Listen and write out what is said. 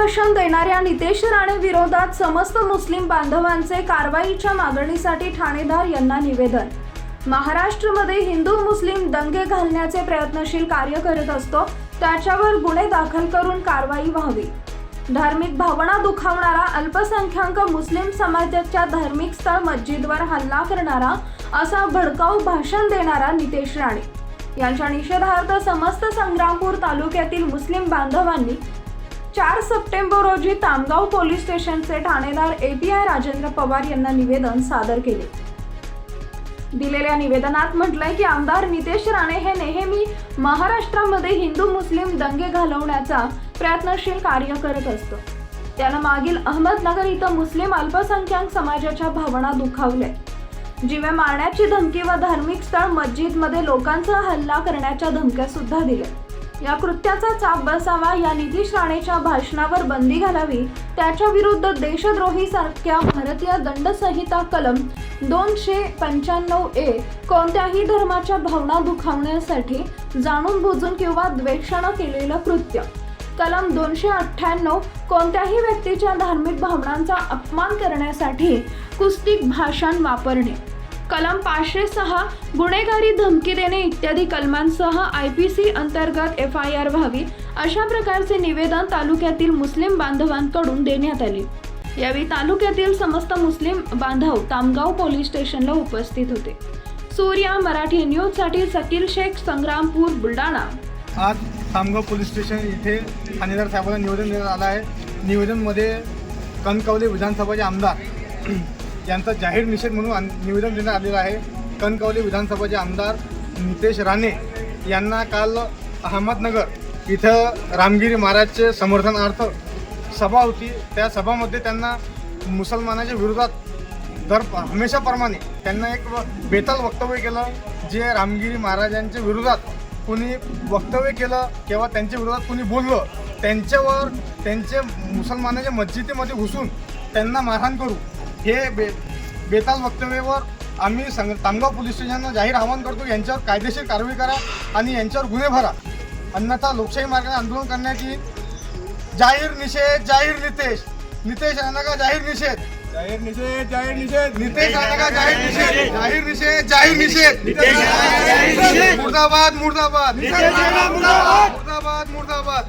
भाषण देणाऱ्या नितेश राणे विरोधात समस्त मुस्लिम बांधवांचे कारवाईच्या मागणीसाठी ठाणेदार यांना निवेदन. महाराष्ट्रमध्ये हिंदू मुस्लिम दंगे घालण्याचे प्रयत्नशील कार्य करत असतो त्याच्यावर गुन्हे दाखल करून कारवाई व्हावी. धार्मिक भावना दुखावणारा अल्पसंख्याक मुस्लिम समाजाच्या धार्मिक स्थळ मस्जिदवर हल्ला करणारा असा भडकाऊ भाषण देणारा नितेश राणे. यांच्या निषेधार्थ समस्त संग्रामपूर तालुक्यातील मुस्लिम बांधवांनी चार सप्टेंबर रोजी तामगाव पोलीस स्टेशनचे ठाणेदार एपीआय राजेंद्र पवार यांना निवेदन सादर केले. दिलेल्या निवेदनात म्हटलंय की आमदार नितेश राणे हे नेहमी महाराष्ट्रामध्ये हिंदू मुस्लिम दंगे घालवण्याचा प्रयत्नशील कार्य करत असतो. त्यानं मागील अहमदनगर इथं मुस्लिम अल्पसंख्याक समाजाच्या भावना दुखावल्या. जीवे मारण्याची धमकी व धार्मिक स्थळ मस्जिदमध्ये लोकांचा हल्ला करण्याच्या धमक्या सुद्धा दिल्या. या कृत्याचा चाप बसावा या नितीश राणेच्या भाषणावर बंदी घालावी त्याच्या विरुद्ध देशद्रोही सारख्या भारतीय दंडसंहिता कलम दोनशे पंच्याण्णव ए कोणत्याही धर्माच्या भावना दुखावण्यासाठी जाणून बुजून किंवा द्वेषानं केलेलं कृत्य. कलम दोनशे अठ्ठ्याण्णव कोणत्याही व्यक्तीच्या धार्मिक भावनांचा अपमान करण्यासाठी कुस्तिक भाषण वापरणे. कलम पाचशे सहा गुन्हेगारी धमकी देणे इत्यादी कलमांसह आय पी सी अंतर्गत एफ आय आर व्हावी अशा प्रकारचे निवेदन तालुक्यातील मुस्लिम बांधवांकडून देण्यात आले. यावेळी तालुक्यातील समस्त मुस्लिम बांधव तामगाव पोलीस स्टेशनला उपस्थित होते. सूर्या मराठी न्यूजसाठी सकील शेख संग्रामपूर बुलढाणा. आज तामगाव पोलीस स्टेशन इथे ठाणेदार साहेबांना निवेदन देण्यात आलं आहे. निवेदनमध्ये कणकवली विधानसभाचे आमदार यांचा जाहीर निषेध म्हणून निवेदन देण्यात आलेलं आहे. कणकवली विधानसभाचे आमदार नितेश राणे यांना काल अहमदनगर इथं रामगिरी महाराजचे समर्थनार्थ सभा होती. त्या सभामध्ये त्यांना मुसलमानाच्या विरोधात दर हमेशाप्रमाणे त्यांना एक व- बेताल वक्तव्य केलं जे रामगिरी महाराजांच्या विरोधात कुणी वक्तव्य केलं किंवा त्यांच्या विरोधात कुणी बोललं त्यांच्यावर त्यांचे मुसलमानाच्या मस्जिदीमध्ये घुसून त्यांना मारहाण करू हे बे बेताल वक्तव्यावर आम्ही संग तामगाव पोलीस स्टेशनला जाहीर आवाहन करतो यांच्यावर कायदेशीर कारवाई करा आणि यांच्यावर गुन्हे भरा. अन्यथा लोकशाही मार्गाने आंदोलन करण्यात येईल जाहीर निषेध जाहीर नितेश. नितेश राणा का जाहीर निषेध. जाहीर निषेध जाहीर निषेध. नितेश राणा का जाहीर निषेध. जाहीर निषेध जाहीर निषेध. मुर्दाबाद मुर्दाबाद. मुर्दाबाद. मुर्दाबाद.